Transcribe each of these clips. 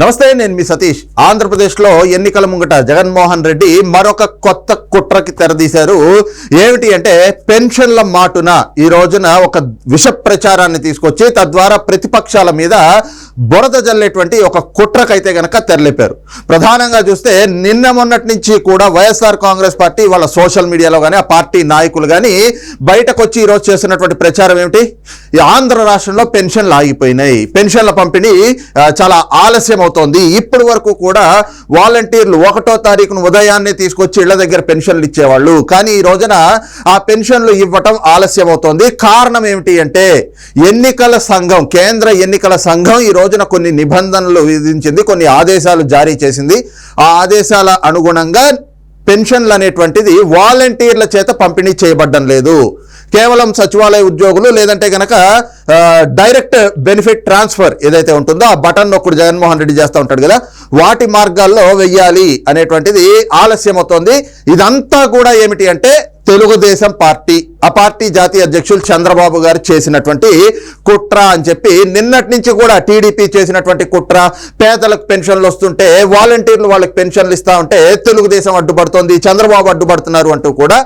నమస్తే నేను మీ సతీష్. ఆంధ్రప్రదేశ్లో ఎన్నికల ముంగట జగన్మోహన్ రెడ్డి మరొక కొత్త కుట్రకి తెరదీశారు. ఏమిటి అంటే పెన్షన్ల మాటున ఈ రోజున ఒక విష ప్రచారాన్ని తీసుకొచ్చి తద్వారా ప్రతిపక్షాల మీద బురద జల్లేటువంటి ఒక కుట్రకైతే గనక తెరలేపారు. ప్రధానంగా చూస్తే నిన్న మొన్నటి నుంచి కూడా వైఎస్ఆర్ కాంగ్రెస్ పార్టీ వాళ్ళ సోషల్ మీడియాలో కానీ ఆ పార్టీ నాయకులు కానీ బయటకు వచ్చి ఈరోజు చేస్తున్నటువంటి ప్రచారం ఏమిటి? ఈ ఆంధ్ర రాష్ట్రంలో పెన్షన్లు ఆగిపోయినాయి. పెన్షన్ల పంపిణీ చాలా ఆలస్యం అవుతోంది ఇప్పటి వరకు కూడా వాలంటీర్లు ఒకటో తారీఖును ఉదయాన్నే తీసుకొచ్చి ఇళ్ళ దగ్గర పెన్షన్లు ఇచ్చేవాళ్ళు. కానీ ఈ రోజున ఆ పెన్షన్లు ఇవ్వటం ఆలస్యం అవుతోంది కారణం ఏమిటి అంటే ఎన్నికల సంఘం కేంద్ర ఎన్నికల సంఘం ఈ రోజున కొన్ని నిబంధనలు విధించింది కొన్ని ఆదేశాలు జారీ చేసింది. ఆ ఆదేశాల అనుగుణంగా పెన్షన్లు అనేటువంటిది వాలంటీర్ల చేత పంపిణీ చేయబడ్డం లేదు. కేవలం సచివాలయ ఉద్యోగులు లేదంటే కనుక డైరెక్ట్ బెనిఫిట్ ట్రాన్స్ఫర్ ఏదైతే ఉంటుందో ఆ బటన్ ఒకడు జగన్మోహన్ రెడ్డి చేస్తూ ఉంటాడు కదా వాటి మార్గాల్లో వెయ్యాలి అనేటువంటిది ఆలస్యం అవుతోంది ఇదంతా కూడా ఏమిటి అంటే తెలుగుదేశం పార్టీ ఆ పార్టీ జాతీయ అధ్యక్షులు చంద్రబాబు గారు చేసినటువంటి కుట్ర అని చెప్పి నిన్నటి నుంచి కూడా టీడీపీ చేసినటువంటి కుట్ర పేదలకు పెన్షన్లు వస్తుంటే వాలంటీర్లు వాళ్ళకి పెన్షన్లు ఇస్తా ఉంటే తెలుగుదేశం అడ్డుపడుతోంది చంద్రబాబు అడ్డుపడుతున్నారు అంటూ కూడా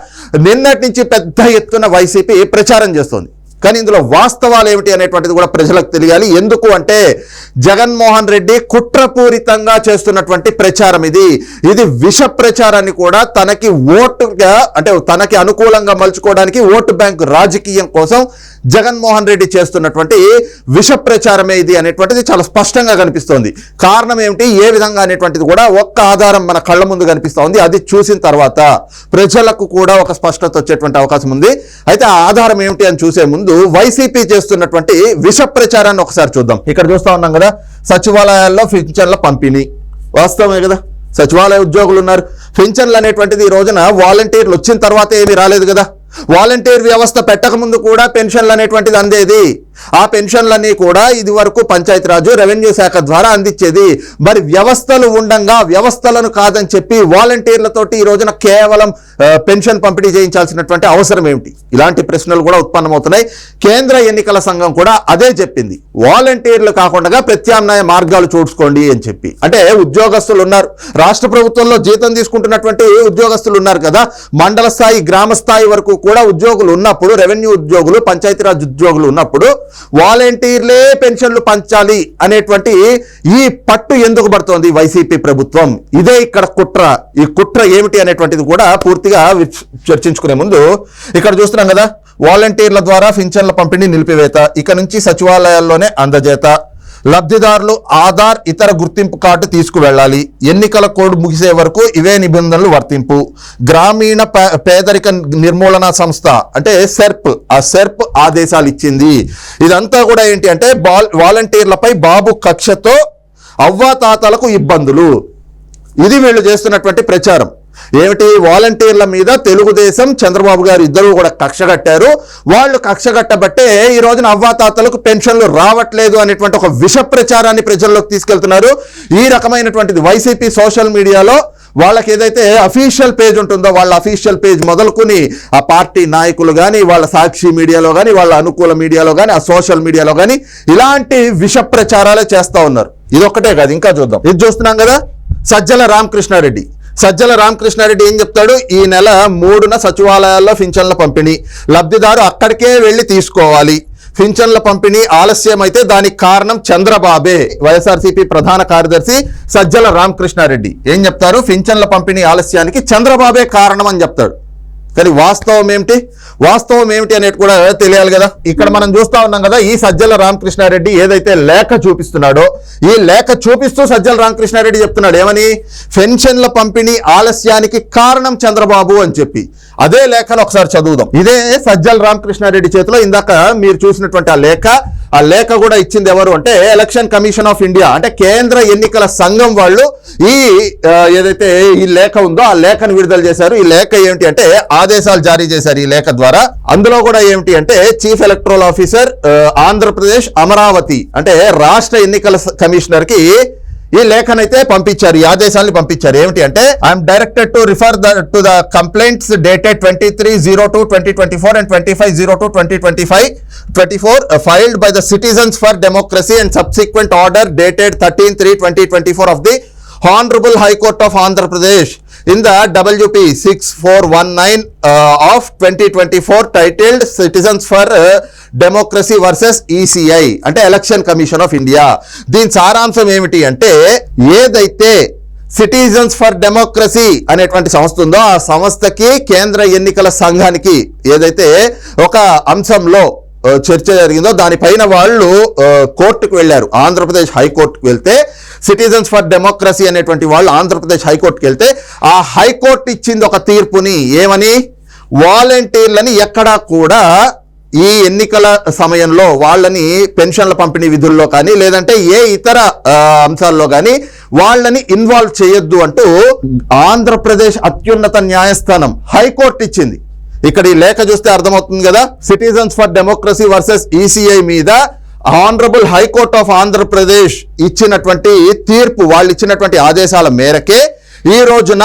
నిన్నటి నుంచి పెద్ద ఎత్తున వైసీపీ ప్రచారం చేస్తోంది. కానీ ఇందులో వాస్తవాలు ఏమిటి అనేటువంటిది కూడా ప్రజలకు తెలియాలి. ఎందుకు అంటే జగన్మోహన్ రెడ్డి కుట్రపూరితంగా చేస్తున్నటువంటి ప్రచారం ఇది. ఇది విష ప్రచారాన్ని కూడా తనకి ఓటుగా అంటే తనకి అనుకూలంగా మలుచుకోవడానికి ఓటు బ్యాంక్ రాజకీయం కోసం జగన్మోహన్ రెడ్డి చేస్తున్నటువంటి విష ప్రచారమే ఇది అనేటువంటిది చాలా స్పష్టంగా కనిపిస్తోంది. కారణం ఏమిటి? ఏ విధంగా అనేటువంటిది కూడా ఒక్క ఆధారం మన కళ్ళ ముందు కనిపిస్తోంది. అది చూసిన తర్వాత ప్రజలకు కూడా ఒక స్పష్టత వచ్చేటువంటి అవకాశం ఉంది. అయితే ఆ ఆధారం ఏమిటి అని చూసే ముందు వైసీపీ చేస్తున్నటువంటి విష ప్రచారాన్ని ఒకసారి చూద్దాం. ఇక్కడ చూస్తా ఉన్నాం కదా సచివాలయాల్లో పింఛన్ల పంపిణీ. వాస్తవమే కదా సచివాలయ ఉద్యోగులు ఉన్నారు. పింఛన్లు అనేటువంటిది ఈ రోజున వాలంటీర్లు వచ్చిన తర్వాత ఏమీ రాలేదు కదా. వాలంటీర్ వ్యవస్థ పెట్టక ముందు కూడా పెన్షన్లు అనేటువంటిది అందేది. ఆ పెన్షన్లన్నీ కూడా ఇది వరకు పంచాయతీరాజు రెవెన్యూ శాఖ ద్వారా అందించేది. మరి వ్యవస్థలు ఉండంగా వ్యవస్థలను కాదని చెప్పి వాలంటీర్లతోటి ఈ రోజున కేవలం పెన్షన్ పంపిణీ చేయించాల్సినటువంటి అవసరం ఏమిటి? ఇలాంటి ప్రశ్నలు కూడా ఉత్పన్నమవుతున్నాయి. కేంద్ర ఎన్నికల సంఘం కూడా అదే చెప్పింది. వాలంటీర్లు కాకుండా ప్రత్యామ్నాయ మార్గాలు చూసుకోండి అని చెప్పి. అంటే ఉద్యోగస్తులు ఉన్నారు. రాష్ట్ర ప్రభుత్వంలో జీతం తీసుకుంటున్నటువంటి ఉద్యోగస్తులు ఉన్నారు కదా. మండల స్థాయి గ్రామ స్థాయి వరకు కూడా ఉద్యోగులు ఉన్నప్పుడు రెవెన్యూ ఉద్యోగులు పంచాయతీరాజ్ ఉద్యోగులు ఉన్నప్పుడు వాలంటీర్లే పెన్షన్లు పంచాలి అనేటువంటి ఈ పట్టు ఎందుకు పడుతోంది వైసీపీ ప్రభుత్వం? ఇదే ఇక్కడ కుట్ర. ఈ కుట్ర ఏమిటి అనేటువంటిది కూడా పూర్తిగా చర్చించుకునే ముందు ఇక్కడ చూస్తున్నాం కదా వాలంటీర్ల ద్వారా పింఛన్ల పంపిణీ నిలిపివేత. ఇక నుంచి సచివాలయాల్లోనే అందజేత. లబ్ధిదారులు ఆధార్ ఇతర గుర్తింపు కార్డు తీసుకువెళ్ళాలి. ఎన్నికల కోడ్ ముగిసే వరకు ఇవే నిబంధనలు వర్తింపు. గ్రామీణ పేదరిక నిర్మూలన సంస్థ అంటే సెర్ప్ ఆ సెర్ప్ ఆదేశాలు ఇచ్చింది. ఇదంతా కూడా ఏంటి అంటే బాల్ వాలంటీర్లపై బాబు కక్షతో అవ్వాతాతలకు ఇబ్బందులు. ఇది వీళ్ళు చేస్తున్నటువంటి ప్రచారం. ఏమిటి? వాలంటీర్ల మీద తెలుగుదేశం చంద్రబాబు గారు ఇద్దరు కూడా కక్ష కట్టారు. వాళ్ళు కక్ష కట్టబట్టే ఈ రోజున అవ్వాతాతలకు పెన్షన్లు రావట్లేదు అనేటువంటి ఒక విష ప్రచారాన్ని ప్రజల్లోకి తీసుకెళ్తున్నారు. ఈ రకమైనటువంటిది వైసీపీ సోషల్ మీడియాలో వాళ్ళకి ఏదైతే అఫీషియల్ పేజ్ ఉంటుందో వాళ్ళ అఫీషియల్ పేజ్ మొదలుకొని ఆ పార్టీ నాయకులు కానీ వాళ్ళ సాక్షి మీడియాలో కానీ వాళ్ళ అనుకూల మీడియాలో కానీ ఆ సోషల్ మీడియాలో కానీ ఇలాంటి విష ప్రచారాలే చేస్తా ఉన్నారు. ఇది ఒక్కటే కాదు ఇంకా చూద్దాం. ఇది చూస్తున్నాం కదా? సజ్జల రామకృష్ణారెడ్డి. సజ్జల రామకృష్ణారెడ్డి ఏం చెప్తాడు? ఈ నెల మూడున సచివాలయాల్లో పింఛన్ల పంపిణీ. లబ్ధిదారు అక్కడికే వెళ్ళి తీసుకోవాలి. పింఛన్ల పంపిణీ ఆలస్యం అయితే దానికి కారణం చంద్రబాబే. వైఎస్ఆర్సీపీ ప్రధాన కార్యదర్శి సజ్జల రామకృష్ణారెడ్డి. ఏం చెప్తారు? పింఛన్ల పంపిణీ ఆలస్యానికి చంద్రబాబే కారణం అని చెప్తాడు. కానీ వాస్తవం ఏమిటి? వాస్తవం ఏమిటి అనేది కూడా తెలియాలి కదా. ఇక్కడ మనం చూస్తా ఉన్నాం కదా ఈ సజ్జల రామకృష్ణారెడ్డి ఏదైతే లేఖ చూపిస్తున్నాడో ఈ లేఖ చూపిస్తూ సజ్జల రామకృష్ణారెడ్డి చెప్తున్నాడు ఏమని? పెన్షన్ల పంపిణీ ఆలస్యానికి కారణం చంద్రబాబు అని చెప్పి. అదే లేఖను ఒకసారి చదువుదాం. ఇదే సజ్జల రామకృష్ణారెడ్డి చేతిలో ఇందాక మీరు చూసినటువంటి ఆ లేఖ. ఆ లేఖ కూడా ఇచ్చింది ఎవరు అంటే ఎలక్షన్ కమిషన్ ఆఫ్ ఇండియా. అంటే కేంద్ర ఎన్నికల సంఘం వాళ్ళు ఈ ఏదైతే ఈ లేఖ ఉందో ఆ లేఖను విడుదల చేశారు. ఈ లేఖ ఏమిటి అంటే ఆదేశాలు జారీ చేశారు ఈ లేఖ ద్వారా. అందులో కూడా ఏమిటి అంటే chief electoral officer Andhra Pradesh Amaravati అంటే రాష్ట్ర ఎన్నికల కమిషనర్కి ఈ లేఖనైతే పంపించారు ఈ ఆదేశాన్ని పంపించారు. ఏమిటి అంటే I am directed to refer the to the complaints dated twenty three zero two twenty twenty four and twenty five zero two twenty twenty five twenty four filed by the citizens for democracy and subsequent order dated thirteen three twenty twenty four of the honourable high court of Andhra Pradesh in the WP 6419 uh, of 2024 titled Citizens for uh, democracy versus ECI అంటే election commission of India దీని సారాంశం ఏమిటి అంటే ఏదైతే citizens for democracy అనేటువంటి సంస్థ ఉందో ఆ సంస్థకి కేంద్ర ఎన్నికల సంఘానికి ఏదైతే ఒక అంశంలో uh, చర్చ జరిగిందో దానిపైన వాళ్ళు uh, కోర్టుకు వెళ్ళారు. ఆంధ్రప్రదేశ్ హైకోర్టుకు వెళ్తే సిటిజన్స్ ఫర్ డెమోక్రసీ అనేటువంటి వాళ్ళు ఆంధ్రప్రదేశ్ హైకోర్టుకి వెళ్తే ఆ హైకోర్టు ఇచ్చింది ఒక తీర్పుని ఏమని? వాలంటీర్లని ఎక్కడా కూడా ఈ ఎన్నికల సమయంలో వాళ్ళని పెన్షన్ల పంపిణీ విధుల్లో కానీ లేదంటే ఏ ఇతర అంశాల్లో కానీ వాళ్ళని ఇన్వాల్వ్ చేయొద్దు అంటూ ఆంధ్రప్రదేశ్ అత్యున్నత న్యాయస్థానం హైకోర్టు ఇచ్చింది. ఇక్కడ ఈ లేఖ చూస్తే అర్థమవుతుంది కదా citizens for democracy versus ECI మీద honourable high court of Andhra Pradesh ఇచ్చినటువంటి తీర్పు వాళ్ళు ఇచ్చినటువంటి ఆదేశాల మేరకే ఈ రోజున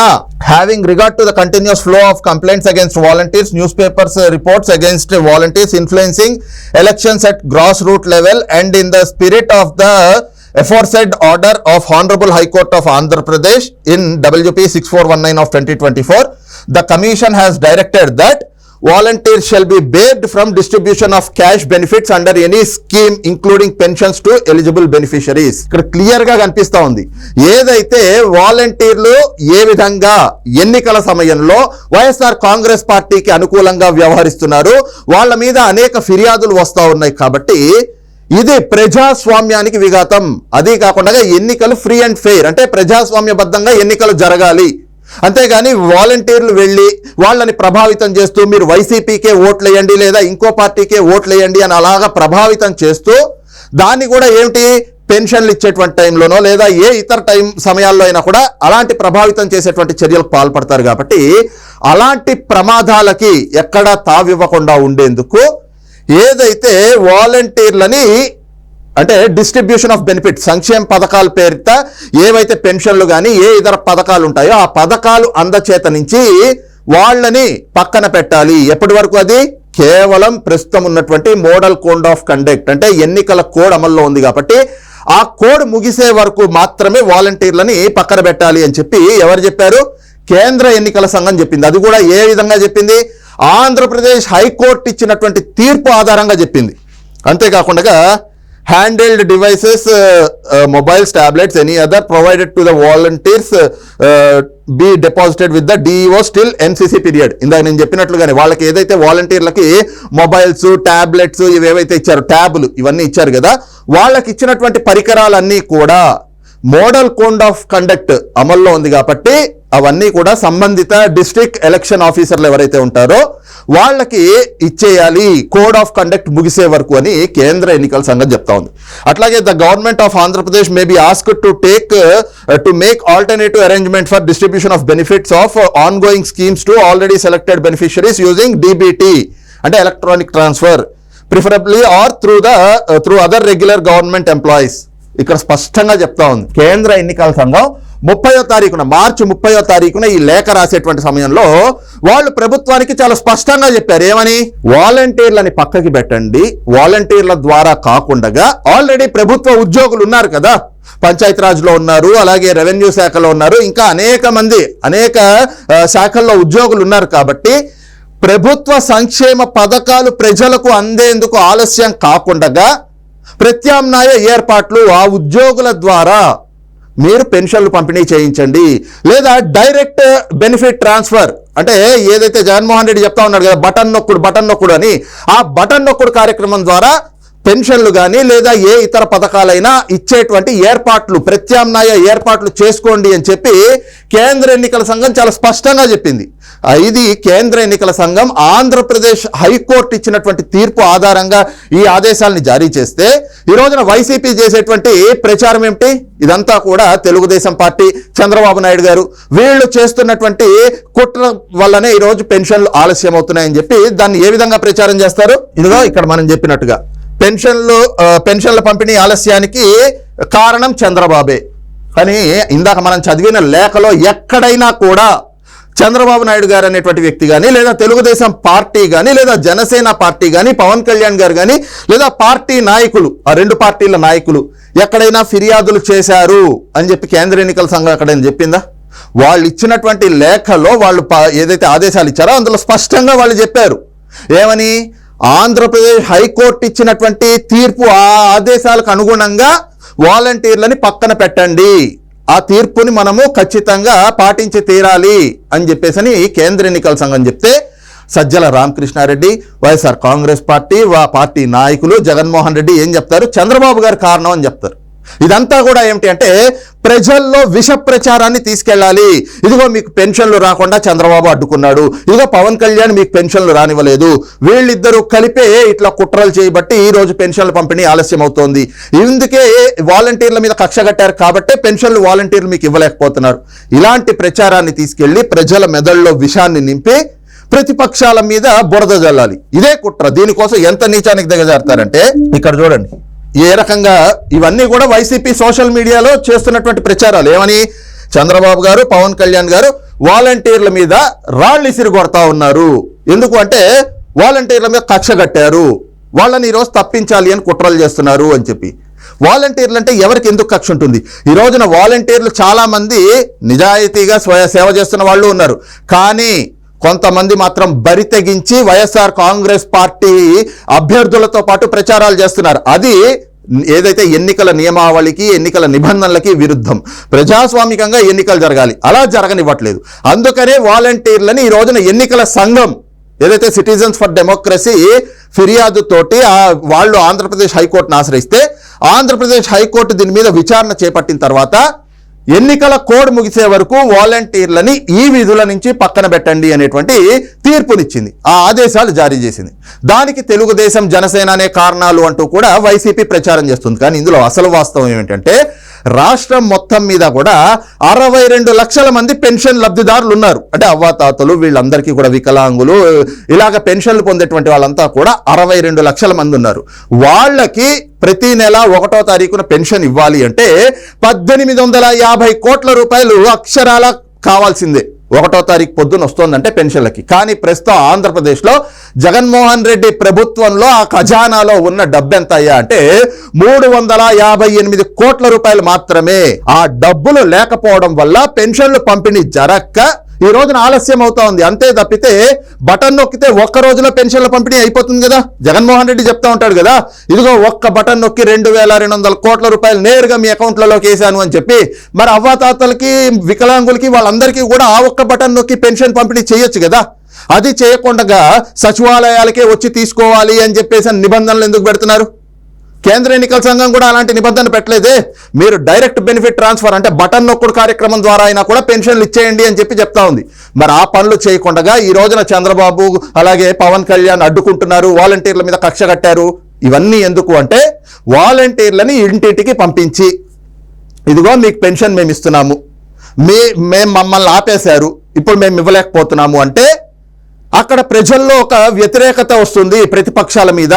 having regard to the continuous flow of complaints against volunteers news papers reports against volunteers influencing elections at grass root level and in the spirit of the aforesaid order of honourable high court of Andhra Pradesh in WP six four one nine of twenty twenty four the commission has directed that volunteer shall be barred from distribution of cash benefits under any scheme including pensions to eligible beneficiaries ఇక్కడ క్లియర్గా కనిపిస్తా ఉంది. ఏదైతే వాలంటీర్లు ఏ విధంగా ఎన్నికల సమయంలో వైఎస్ఆర్ కాంగ్రెస్ పార్టీకి అనుకూలంగా వ్యవహరిస్తున్నారు వాళ్ళ మీద అనేక ఫిర్యాదులు వస్తూ ఉన్నాయి కాబట్టి ఇది ప్రజాస్వామ్యానికి విఘాతం. అదే కాకుండా ఎన్నికలు ఫ్రీ అండ్ ఫెయిర్ అంటే ప్రజాస్వామ్యబద్ధంగా ఎన్నికలు జరగాలి. అంతేగాని వాలంటీర్లు వెళ్ళి వాళ్ళని ప్రభావితం చేస్తూ మీరు వైసీపీకే ఓట్లేయండి లేదా ఇంకో పార్టీకే ఓట్లేయండి అని అలాగా ప్రభావితం చేస్తూ దాన్ని కూడా ఏమిటి పెన్షన్లు ఇచ్చేటువంటి టైంలోనో లేదా ఏ ఇతర టైం సమయాల్లో అయినా కూడా అలాంటి ప్రభావితం చేసేటువంటి చర్యలకు పాల్పడతారు కాబట్టి అలాంటి ప్రమాదాలకి ఎక్కడా తావివ్వకుండా ఉండేందుకు ఏదైతే వాలంటీర్లని అంటే డిస్ట్రిబ్యూషన్ ఆఫ్ బెనిఫిట్ సంక్షేమ పథకాల పేరిట ఏవైతే పెన్షన్లు కానీ ఏ ఇతర పథకాలు ఉంటాయో ఆ పథకాలు అందచేత నుంచి వాళ్ళని పక్కన పెట్టాలి. ఎప్పటి వరకు అది? కేవలం ప్రస్తుతం ఉన్నటువంటి మోడల్ కోడ్ ఆఫ్ కండక్ట్ అంటే ఎన్నికల కోడ్ అమల్లో ఉంది కాబట్టి ఆ కోడ్ ముగిసే వరకు మాత్రమే వాలంటీర్లని పక్కన పెట్టాలి అని చెప్పి ఎవరు చెప్పారు? కేంద్ర ఎన్నికల సంఘం చెప్పింది. అది కూడా ఏ విధంగా చెప్పింది? ఆంధ్రప్రదేశ్ హైకోర్టు ఇచ్చినటువంటి తీర్పు ఆధారంగా చెప్పింది. అంతేకాకుండా handheld devices mobiles tablets any other provided to the volunteers be deposited with the DEO still NCC period ఇందాక నేను చెప్పినట్లుగానే వాళ్ళకి ఏదైతే వాలంటీర్లకి మొబైల్స్ ట్యాబ్లెట్స్ ఇవేవైతే ఇచ్చారు ట్యాబులు ఇవన్నీ ఇచ్చారు కదా వాళ్ళకి ఇచ్చినటువంటి పరికరాలన్నీ కూడా మోడల్ కోడ్ ఆఫ్ కండక్ట్ అమల్లో ఉంది కాబట్టి అవన్నీ కూడా సంబంధిత డిస్ట్రిక్ట్ ఎలక్షన్ ఆఫీసర్లు ఎవరైతే ఉంటారో వాళ్ళకి ఇచ్చేయాలి కోడ్ ఆఫ్ కండక్ట్ ముగిసే వరకు అని కేంద్ర ఎన్నికల సంఘం చెప్తా ఉంది. అట్లాగే the government of Andhra Pradesh may be ask to take to make alternative arrangement for distribution of benefits of ongoing schemes to already selected beneficiaries using DBT అంటే electronic transfer preferably or through the through other regular government employees ఇక్కడ స్పష్టంగా చెప్తా ఉంది. కేంద్ర ఎన్నికల సంఘం ముప్పయో తారీఖున మార్చి ముప్పయో తారీఖున ఈ లేఖ రాసేటువంటి సమయంలో వాళ్ళు ప్రభుత్వానికి చాలా స్పష్టంగా చెప్పారు. ఏమని? వాలంటీర్లని పక్కకి పెట్టండి. వాలంటీర్ల ద్వారా కాకుండా ఆల్రెడీ ప్రభుత్వ ఉద్యోగులు ఉన్నారు కదా. పంచాయతీరాజ్లో ఉన్నారు అలాగే రెవెన్యూ శాఖలో ఉన్నారు ఇంకా అనేక మంది అనేక శాఖల్లో ఉద్యోగులు ఉన్నారు కాబట్టి ప్రభుత్వ సంక్షేమ పథకాలు ప్రజలకు అందేందుకు ఆలస్యం కాకుండా ప్రత్యామ్నాయ ఏర్పాట్లు ఆ ఉద్యోగుల ద్వారా మీరు పెన్షన్లు పంపిణీ చేయించండి. లేదా డైరెక్ట్ బెనిఫిట్ ట్రాన్స్ఫర్. అంటే ఏదైతే జగన్మోహన్ రెడ్డి చెప్తా ఉన్నాడు కదా బటన్ నొక్కుడు బటన్ నొక్కుడు అని ఆ బటన్ నొక్కుడు కార్యక్రమం ద్వారా పెన్షన్లు కానీ లేదా ఏ ఇతర పథకాలైనా ఇచ్చేటువంటి ఏర్పాట్లు ప్రత్యామ్నాయ ఏర్పాట్లు చేసుకోండి అని చెప్పి కేంద్ర ఎన్నికల సంఘం చాలా స్పష్టంగా చెప్పింది. ఇది కేంద్ర ఎన్నికల సంఘం ఆంధ్రప్రదేశ్ హైకోర్టు ఇచ్చినటువంటి తీర్పు ఆధారంగా ఈ ఆదేశాలను జారీ చేస్తే ఈ రోజున వైసీపీ చేసేటువంటి ప్రచారం ఏమిటి? ఇదంతా కూడా తెలుగుదేశం పార్టీ చంద్రబాబు నాయుడు గారు. వీళ్ళు చేస్తున్నటువంటి కుట్ర వల్లనే ఈ రోజు పెన్షన్లు ఆలస్యం అవుతున్నాయని చెప్పి దాన్ని ఏ విధంగా ప్రచారం చేస్తారు? ఇదిగో ఇక్కడ మనం చెప్పినట్టుగా పెన్షన్లు పెన్షన్ల పంపిణీ ఆలస్యానికి కారణం చంద్రబాబే. కానీ ఇందాక మనం చదివిన లేఖలో ఎక్కడైనా కూడా చంద్రబాబు నాయుడు గారు అనేటువంటి వ్యక్తి కానీ లేదా తెలుగుదేశం పార్టీ కానీ లేదా జనసేన పార్టీ కానీ పవన్ కళ్యాణ్ గారు కానీ లేదా పార్టీ నాయకులు ఆ రెండు పార్టీల నాయకులు ఎక్కడైనా ఫిర్యాదులు చేశారు అని చెప్పి కేంద్ర ఎన్నికల సంఘం ఎక్కడైనా చెప్పిందా? వాళ్ళు ఇచ్చినటువంటి లేఖలో వాళ్ళు ఏదైతే ఆదేశాలు ఇచ్చారో అందులో స్పష్టంగా వాళ్ళు చెప్పారు. ఏమని? ఆంధ్రప్రదేశ్ హైకోర్టు ఇచ్చినటువంటి తీర్పు ఆ ఆదేశాలకు అనుగుణంగా వాలంటీర్లని పక్కన పెట్టండి. ఆ తీర్పుని మనము ఖచ్చితంగా పాటించి తీరాలి అని చెప్పేసని కేంద్ర ఎన్నికల సంఘం చెప్తే Sajjala Ramakrishna Reddy YSR Congress party వా పార్టీ నాయకులు జగన్మోహన్ రెడ్డి ఏం చెప్తారు? చంద్రబాబు గారు కారణం అని చెప్తారు. ఇదంతా కూడా ఏమిటి అంటే ప్రజల్లో విష ప్రచారాన్ని తీసుకెళ్ళాలి. ఇదిగో మీకు పెన్షన్లు రాకుండా చంద్రబాబు అడ్డుకున్నాడు. ఇదిగో పవన్ కళ్యాణ్ మీకు పెన్షన్లు రానివ్వలేదు. వీళ్ళిద్దరూ కలిపే ఇట్లా కుట్రలు చేయబట్టి ఈ రోజు పెన్షన్ల పంపిణీ ఆలస్యం అవుతోంది ఇందుకే వాలంటీర్ల మీద కక్ష కట్టారు కాబట్టే పెన్షన్లు వాలంటీర్లు మీకు ఇవ్వలేకపోతున్నారు. ఇలాంటి ప్రచారాన్ని తీసుకెళ్ళి ప్రజల మెదడులో విషాన్ని నింపి ప్రతిపక్షాల మీద బురద జల్లాలి. ఇదే కుట్ర. దీనికోసం ఎంత నీచానికి దిగజారుతారంటే ఇక్కడ చూడండి. ఏ రకంగా ఇవన్నీ కూడా వైసీపీ సోషల్ మీడియాలో చేస్తున్నటువంటి ప్రచారాలు. ఏమని? చంద్రబాబు గారు పవన్ కళ్యాణ్ గారు వాలంటీర్ల మీద రాళ్ళు ఇసిరి కొడతా ఉన్నారు. ఎందుకు అంటే వాలంటీర్ల మీద కక్ష కట్టారు. వాళ్ళని ఈరోజు తప్పించాలి అని కుట్రలు చేస్తున్నారు అని చెప్పి. వాలంటీర్లు అంటే ఎవరికి ఎందుకు కక్ష ఉంటుంది? ఈ రోజున వాలంటీర్లు చాలామంది నిజాయితీగా స్వయ సేవ చేస్తున్న వాళ్ళు ఉన్నారు. కానీ కొంతమంది మాత్రం బరి తెగించి వైఎస్ఆర్ కాంగ్రెస్ పార్టీ అభ్యర్థులతో పాటు ప్రచారాలు చేస్తున్నారు. అది ఏదైతే ఎన్నికల నియమావళికి ఎన్నికల నిబంధనలకి విరుద్ధం. ప్రజాస్వామికంగా ఎన్నికలు జరగాలి. అలా జరగనివ్వట్లేదు. అందుకనే వాలంటీర్లని ఈ రోజున ఎన్నికల సంఘం ఏదైతే సిటిజన్స్ ఫర్ డెమోక్రసీ ఫిర్యాదు తోటి వాళ్ళు ఆంధ్రప్రదేశ్ హైకోర్టును ఆశ్రయిస్తే ఆంధ్రప్రదేశ్ హైకోర్టు దీని మీద విచారణ చేపట్టిన తర్వాత ఎన్నికల కోడ్ ముగిసే వరకు వాలంటీర్లని ఈ విధుల నుంచి పక్కన పెట్టండి అనేటువంటి తీర్పునిచ్చింది. ఆ ఆదేశాలు జారీ చేసింది. దానికి తెలుగుదేశం జనసేన అనే కారణాలు అంటూ కూడా వైసీపీ ప్రచారం చేస్తుంది. కానీ ఇందులో అసలు వాస్తవం ఏమిటంటే రాష్ట్రం మొత్తం మీద కూడా అరవై రెండు లక్షల మంది పెన్షన్ లబ్ధిదారులు ఉన్నారు. అంటే అవ్వాతాతలు వీళ్ళందరికీ కూడా వికలాంగులు ఇలాగ పెన్షన్లు పొందేటువంటి వాళ్ళంతా కూడా అరవై రెండు లక్షల మంది ఉన్నారు. వాళ్ళకి ప్రతి నెల ఒకటో తారీఖున పెన్షన్ ఇవ్వాలి అంటే పద్దెనిమిది వందల యాభై కోట్ల రూపాయలు అక్షరాల కావాల్సిందే. ఒకటో తారీఖు పొద్దున వస్తుందంటే పెన్షన్లకి. కానీ ప్రస్తుతం ఆంధ్రప్రదేశ్లో జగన్మోహన్ రెడ్డి ప్రభుత్వంలో ఆ ఖజానాలో ఉన్న డబ్బెంత అయ్యా అంటే మూడు వందల యాభై ఎనిమిది కోట్ల రూపాయలు మాత్రమే. ఆ డబ్బులు లేకపోవడం వల్ల పెన్షన్లు పంపిణీ జరక్క ఈ రోజున ఆలస్యం అవుతా ఉంది. అంతే తప్పితే బటన్ నొక్కితే ఒక్క రోజులో పెన్షన్ల పంపిణీ అయిపోతుంది కదా? జగన్మోహన్ రెడ్డి చెప్తా ఉంటాడు కదా ఇదిగో ఒక్క బటన్ నొక్కి రెండు వేల రెండు వందల కోట్ల రూపాయలు నేరుగా మీ అకౌంట్లలోకి వేసాను అని చెప్పి మరి అవ్వాతాతలకి వికలాంగులకి వాళ్ళందరికీ కూడా ఆ ఒక్క బటన్ నొక్కి పెన్షన్ పంపిణీ చేయొచ్చు కదా? అది చేయకుండా సచివాలయాలకే వచ్చి తీసుకోవాలి అని చెప్పేసి అని నిబంధనలు ఎందుకు పెడుతున్నారు? కేంద్ర ఎన్నికల సంఘం కూడా అలాంటి నిబంధన పెట్టలేదే. మీరు డైరెక్ట్ బెనిఫిట్ ట్రాన్స్ఫర్ అంటే బటన్ నొక్కుడు కార్యక్రమం ద్వారా అయినా కూడా పెన్షన్లు ఇచ్చేయండి అని చెప్పి చెప్తా ఉంది. మరి ఆ పనులు చేయకుండా ఈ రోజున చంద్రబాబు అలాగే పవన్ కళ్యాణ్ అడ్డుకుంటున్నారు వాలంటీర్ల మీద కక్ష కట్టారు. ఇవన్నీ ఎందుకు అంటే వాలంటీర్లని ఇంటింటికి పంపించి ఇదిగో మీకు పెన్షన్ మేము ఇస్తున్నాము మీ మేము మమ్మల్ని ఆపేశారు. ఇప్పుడు మేము ఇవ్వలేకపోతున్నాము అంటే అక్కడ ప్రజల్లో ఒక వ్యతిరేకత వస్తుంది ప్రతిపక్షాల మీద.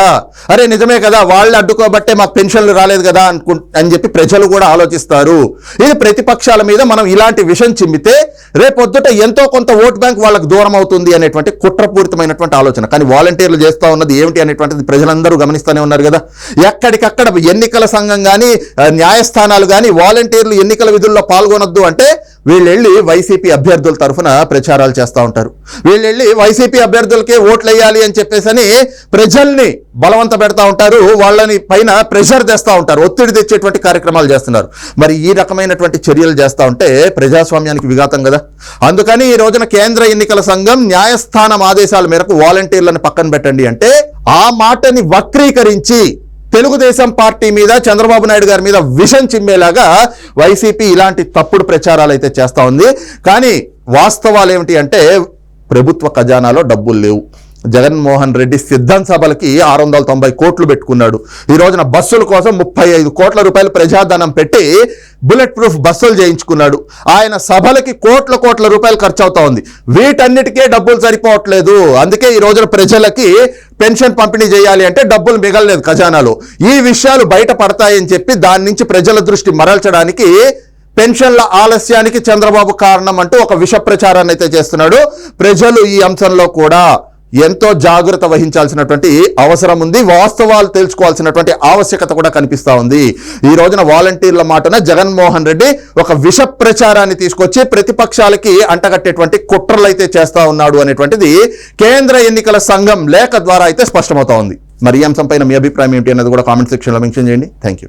అరే నిజమే కదా వాళ్ళు అడ్డుకోబట్టే మాకు పెన్షన్లు రాలేదు కదా అనుకు అని చెప్పి ప్రజలు కూడా ఆలోచిస్తారు. ఇది ప్రతిపక్షాల మీద మనం ఇలాంటి విషయం చిమ్మితే రేపొద్దుట ఎంతో కొంత ఓట్ బ్యాంక్ వాళ్ళకు దూరం అవుతుంది అనేటువంటి కుట్రపూరితమైనటువంటి ఆలోచన. కానీ వాలంటీర్లు చేస్తూ ఉన్నది ఏమిటి అనేటువంటిది ప్రజలందరూ గమనిస్తూనే ఉన్నారు కదా. ఎక్కడికక్కడ ఎన్నికల సంఘం కానీ న్యాయస్థానాలు కానీ వాలంటీర్లు ఎన్నికల విధుల్లో పాల్గొనొద్దు అంటే వీళ్ళు వెళ్ళి వైసీపీ అభ్యర్థుల తరఫున ప్రచారాలు చేస్తూ ఉంటారు. వీళ్ళు వెళ్ళి వైసీపీ అభ్యర్థులకే ఓట్లు వేయాలి అని చెప్పేసి అని ప్రజల్ని బలవంత పెడతా ఉంటారు. వాళ్ళని పైన ప్రెషర్ తెస్తూ ఉంటారు. ఒత్తిడి తెచ్చేటువంటి కార్యక్రమాలు చేస్తున్నారు. మరి ఈ రకమైనటువంటి చర్యలు చేస్తూ ఉంటే ప్రజాస్వామ్యానికి విఘాతం కదా. అందుకని ఈ రోజున కేంద్ర ఎన్నికల సంఘం న్యాయస్థానం ఆదేశాల మేరకు వాలంటీర్లను పక్కన పెట్టండి అంటే ఆ మాటని వక్రీకరించి తెలుగుదేశం పార్టీ మీద చంద్రబాబు నాయుడు గారి మీద విషం చిమ్మేలాగా వైసీపీ ఇలాంటి తప్పుడు ప్రచారాలు అయితే చేస్తూ ఉంది. కానీ వాస్తవాలు ఏమిటి అంటే ప్రభుత్వ ఖజానాలో డబ్బులు లేవు. జగన్మోహన్ రెడ్డి సిద్ధం సభలకి ఆరు వందల తొంభై కోట్లు పెట్టుకున్నాడు. ఈ రోజున బస్సుల కోసం ముప్పై ఐదు కోట్ల రూపాయలు ప్రజాధనం పెట్టి బుల్లెట్ ప్రూఫ్ బస్సులు చేయించుకున్నాడు. ఆయన సభలకి కోట్ల కోట్ల రూపాయలు ఖర్చు అవుతా ఉంది. వీటన్నిటికే డబ్బులు సరిపోవట్లేదు. అందుకే ఈ రోజున ప్రజలకి పెన్షన్ పంపిణీ చేయాలి అంటే డబ్బులు మిగలలేదు ఖజానాలో. ఈ విషయాలు బయట పడతాయని చెప్పి దాని నుంచి ప్రజల దృష్టి మరల్చడానికి పెన్షన్ల ఆలస్యానికి చంద్రబాబు కారణం అంటూ ఒక విష ప్రచారాన్ని అయితే చేస్తున్నాడు. ప్రజలు ఈ అంశంలో కూడా ఎంతో జాగ్రత్త వహించాల్సినటువంటి అవసరం ఉంది. వాస్తవాలు తెలుసుకోవాల్సినటువంటి ఆవశ్యకత కూడా కనిపిస్తూ ఉంది. ఈ రోజున వాలంటీర్ల మాటన జగన్మోహన్ రెడ్డి ఒక విష ప్రచారాన్ని తీసుకొచ్చి ప్రతిపక్షాలకి అంటగట్టేటువంటి కుట్రలు అయితే చేస్తా ఉన్నాడు అనేటువంటిది కేంద్ర ఎన్నికల సంఘం లేఖ ద్వారా అయితే స్పష్టమవుతా ఉంది. మరి ఈ అంశంపైన మీ అభిప్రాయం ఏంటి అన్నది కూడా కామెంట్ సెక్షన్లో మెన్షన్ చేయండి. Thank you